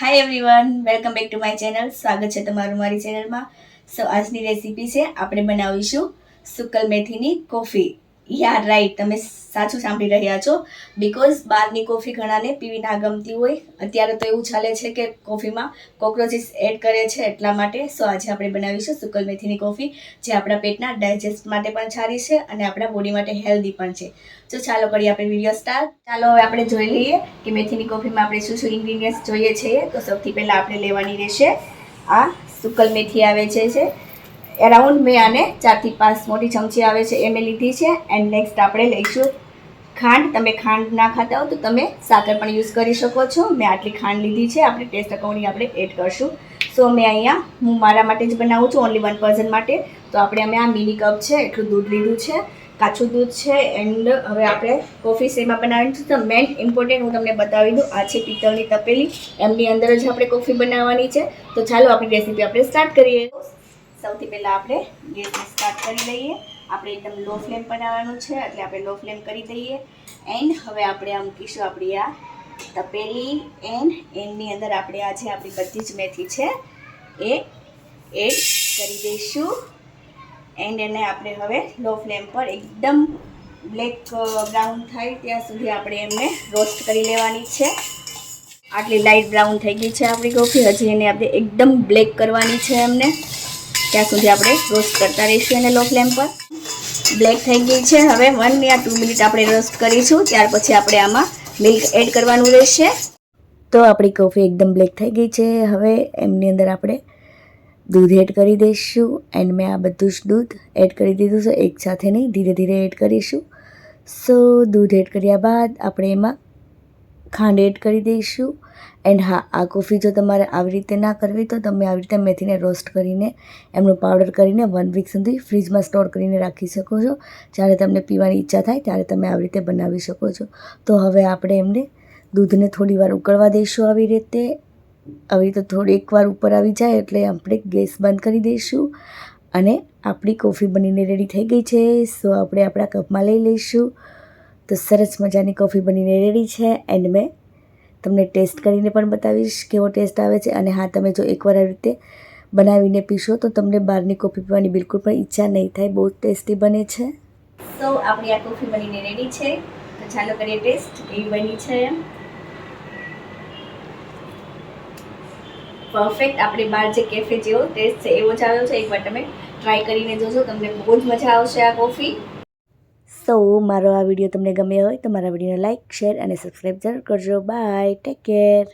Hi everyone welcome back to my channel સ્વાગત છે તમારું મારી ચેનલમાં સો આજની રેસીપી છે, આપણે બનાવીશું સુકલ મેથીની કોફી. યા રાઈટ તમે સાચું સાંભળી રહ્યા છો. બિકોઝ બહારની કોફી ઘણાને પીવી ના ગમતી હોય. અત્યારે તો એવું ચાલે છે કે કોફીમાં કોક્રોચીસ એડ કરે છે એટલા માટે. સો આજે આપણે બનાવીશું સુકલ મેથીની કોફી, જે આપણા પેટના ડાયજેસ્ટ માટે પણ સારી છે અને આપણા બોડી માટે હેલ્ધી પણ છે. તો ચાલો કરીએ આપણે વીડિયો સ્ટાર્ટ ચાલો, હવે આપણે જોઈ લઈએ કે મેથીની કોફીમાં આપણે શું શું ઇન્ગ્રીડિયન્ટ્સ જોઈએ છીએ તો સૌથી પહેલાં આપણે લેવાની રહેશે આ સુકલ મેથી આવે છે એરાઉન્ડ મેં આને ચારથી પાંચ મોટી ચમચી આવે છે, એ મેં લીધી છે. એન્ડ નેક્સ્ટ આપણે લઈશું ખાંડ. તમે ખાંડ ના ખાતા હો તો તમે સાકર પણ યુઝ કરી શકો છો. મેં આટલી ખાંડ લીધી છે. આપણે ટેસ્ટ અકોર્ડિંગ આપણે એડ કરશું. સો મેં અહીંયા હું મારા માટે જ બનાવું છું ઓનલી વન પર્સન માટે. તો આપણે અમે આ મિની કપ છે, એટલું દૂધ લીધું છે. કાચું દૂધ છે એન્ડ હવે આપણે કોફી શેમાં બનાવવાની છે તો મેન ઇમ્પોર્ટન્ટ હું તમને બતાવી દઉં, આ છે પિત્તળની તપેલી. એમની અંદર જ આપણે કોફી બનાવવાની છે. તો ચાલો, આપણી રેસીપી આપણે સ્ટાર્ટ કરીએ. સૌથી પહેલાં આપણે ગેસને સ્ટાર્ટ કરી લઈએ. આપણે એકદમ લો ફ્લેમ બનાવવાનું છે, એટલે આપણે લો ફ્લેમ કરી દઈએ. એન્ડ હવે આપણે આ મૂકીશું આપણી આ તપેલી. એન્ડ એન્ડની અંદર આપણે આ જે આપણી બધી જ મેથી છે, એ એડ કરી દઈશું. એન્ડ એને આપણે હવે લો ફ્લેમ પર એકદમ બ્લેક બ્રાઉન થાય ત્યાં સુધી આપણે એમને રોસ્ટ કરી લેવાની છે. આટલી લાઇટ બ્રાઉન થઈ ગઈ છે આપણી કોફી હજી એને આપણે એકદમ બ્લેક કરવાની છે એમને. ત્યાં સુધી આપણે રોસ્ટ કરતા રહીશું એને લો ફ્લેમ પર. બ્લેક થઈ ગઈ છે. હવે વન યા ટુ મિનિટ આપણે રોસ્ટ કરીશું. ત્યાર પછી આપણે આમાં મિલ્ક એડ કરવાનું રહેશે. તો આપણી કોફી એકદમ બ્લેક થઈ ગઈ છે. હવે એમની અંદર આપણે દૂધ એડ કરી દઈશું. એન્ડ મેં આ બધું જ દૂધ એડ કરી દીધું છે. એકસાથે નહીં, ધીરે ધીરે એડ કરીશું. સો દૂધ એડ કર્યા બાદ આપણે એમાં ખાંડ એડ કરી દઈશું. એન્ડ હા, આ કોફી જો તમારે આવી રીતે ના કરવી તો તમે આવી રીતે મેથીને રોસ્ટ કરીને, એમનો પાવડર કરીને વન વીક સુધી ફ્રીજમાં સ્ટોર કરીને રાખી શકો છો. જ્યારે તમને પીવાની ઈચ્છા થાય ત્યારે તમે આવી રીતે બનાવી શકો છો. તો હવે આપણે એમને દૂધને થોડી વાર ઉકળવા દઈશું આવી રીતે. આવી રીતે થોડી એકવાર ઉપર આવી જાય એટલે આપણે ગેસ બંધ કરી દઈશું. અને આપણી કોફી બનીને રેડી થઈ ગઈ છે. સો આપણે આપણા કપમાં લઈ લઈશું. તો સરસ મજાની કોફી બનીને રેડી છે એન્ડ મેં તમને ટેસ્ટ કરીને પણ બતાવીશ કેવો ટેસ્ટ આવે છે અને હા, તમે જો એકવાર આવી રીતે બનાવીને પીશો તો તમને બહારની કોફી પીવાની બિલકુલ પણ ઈચ્છા નહીં થાય, બહુ ટેસ્ટી બને છે. સો આપણી આ કોફી બનીને રેડી છે. તો ચાલો કરીએ ટેસ્ટ કેવી બની છે એમ? પરફેક્ટ આપણી બહાર જે કેફે જેવો ટેસ્ટ છે, એવો જ આવ્યો છે. એકવાર તમે ટ્રાય કરીને જોજો, તમને બહુ જ મજા આવશે આ કોફી સો મારો આ વીડિયો તમને ગમ્યો હોય તો મારા વિડીયોને લાઇક શેર અને સબસ્ક્રાઈબ જરૂર કરજો. Bye take care